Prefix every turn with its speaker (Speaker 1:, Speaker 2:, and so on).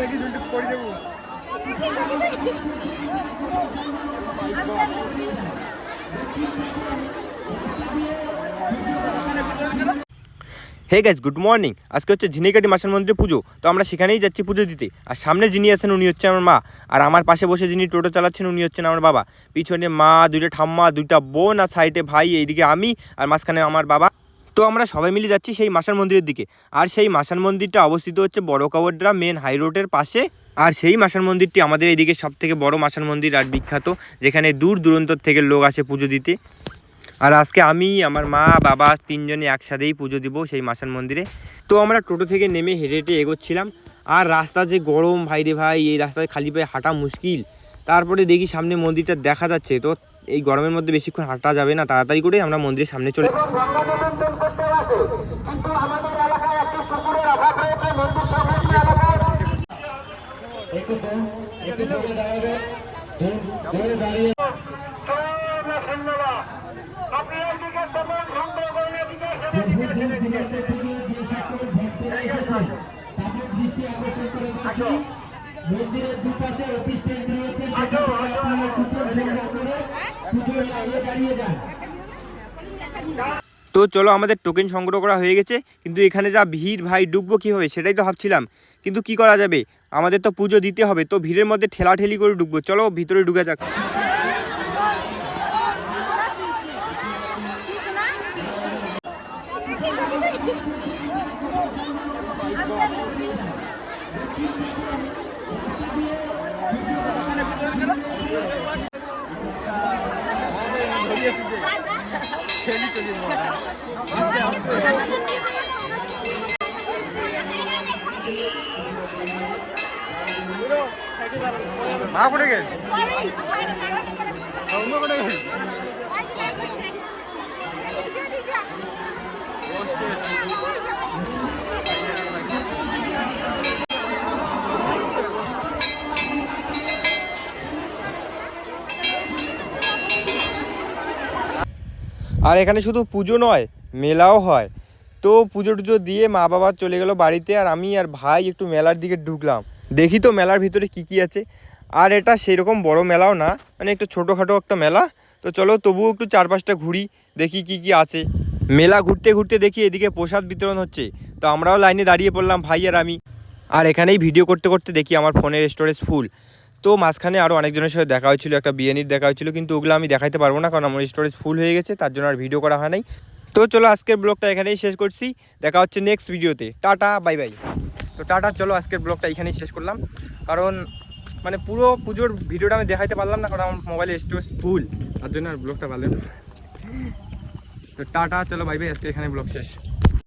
Speaker 1: দেখি দেবো
Speaker 2: hey guys good morning আজকে হচ্ছে ঝিনিকাটি মাসের মন্দিরে পুজো। তো আমরা সেখানেই যাচ্ছি পুজো দিতে। আর সামনে যিনি আছেন, উনি হচ্ছে আমার মা। আর আমার পাশে বসে যিনি টোটো চালাচ্ছেন, উনি হচ্ছেন আমার বাবা। পিছনে মা, দুইটা ঠাম্মা, দুইটা বোন, আর সাইডে ভাই, এইদিকে আমি, আর মাঝখানে আমার বাবা। তো আমরা সবাই মিলে যাচ্ছি সেই মাসার মন্দিরের দিকে। আর সেই মাসান মন্দিরটা অবস্থিত হচ্ছে বড় কাবরড্রা মেন হাই রোডের পাশে। আর সেই মাসান মন্দিরটি আমাদের এইদিকে সব থেকে বড় মাসান মন্দির আর বিখ্যাত, যেখানে দূর দূরান্ত থেকে লোক আসে পুজো দিতে। আর আজকে আমি, আমার মা, বাবা তিনজনে একসাথেই পুজো দিব সেই মাসান মন্দিরে। তো আমরা টোটো থেকে নেমে হেঁটে হেঁটে এগোচ্ছিলাম। আর রাস্তা যে গরম ভাই রে ভাই, এই রাস্তায় খালি পায়ে হাঁটা মুশকিল। তারপরে দেখি সামনে মন্দিরটা দেখা যাচ্ছে। তো এই গরমের মধ্যে বেশিক্ষণ হাঁটা যাবে না তাড়াতাড়ি করে আমরা মন্দিরের সামনে চলে
Speaker 3: মন্দিরের দুপাশে অফিস টেন্ট রয়েছে সেখান থেকে আপনারা কুপন সংগ্রহ করে পুজোর লাইনে দাঁড়িয়ে যান
Speaker 2: তো চলো আমাদের টোকেন সংগ্রহ করা হয়ে গেছে, কিন্তু এখানে যা ভিড় ভাই ডুববো কীভাবে সেটাই তো ভাবছিলাম। কিন্তু কি করা যাবে? আমাদের তো পুজো দিতে হবে, তো ভিড়ের মধ্যে ঠেলাঠেলি করে ডুববো। চলো ভিতরে ঢুকে যাক। মা কোটে গেল অন্য কোটে গেল আর এখানে শুধু পুজো নয়, মেলাও হয়। তো পুজো টুজো দিয়ে মা বাবা চলে গেল বাড়িতে আর আমি আর ভাই একটু মেলার দিকে ঢুকলাম। দেখি তো মেলার ভিতরে কি কি আছে। আর এটা সেরকম বড় মেলাও না মানে একটু ছোটোখাটো একটা মেলা। তো চলো তবুও একটু চারপাশটা ঘুরি, দেখি কি কি আছে। মেলা ঘুরতে ঘুরতে দেখি এদিকে প্রসাদ বিতরণ হচ্ছে। তো আমরাও লাইনে দাঁড়িয়ে পড়লাম, ভাই আর আমি। আর এখানেই ভিডিও করতে করতে দেখি আমার ফোনের স্টোরেজ ফুল। তো মাঝখানে আরও অনেকজনের সাথে দেখা হয়েছিল, একটা বিরিয়ানির দেখা হয়েছিল, কিন্তু ওগুলো আমি দেখাইতে পারব না, কারণ আমার স্টোরেজ ফুল হয়ে গেছে, তার জন্য আর ভিডিও করা হয় নাই। তো চলো আজকের ব্লগটা এখানেই শেষ করছি, দেখা হচ্ছে নেক্সট ভিডিওতে টাটা বাই বাই তো টাটা, চলো আজকের ব্লগটা এখানেই শেষ করলাম। কারণ মানে পুরো পুজোর ভিডিওটা আমি দেখাইতে পারলাম না, কারণ আমার মোবাইলে স্টোরেজ ফুল তার জন্য আর ব্লগটা ভালো তো টাটা, চলো বাই বাই আজকে এখানে ব্লগ শেষ।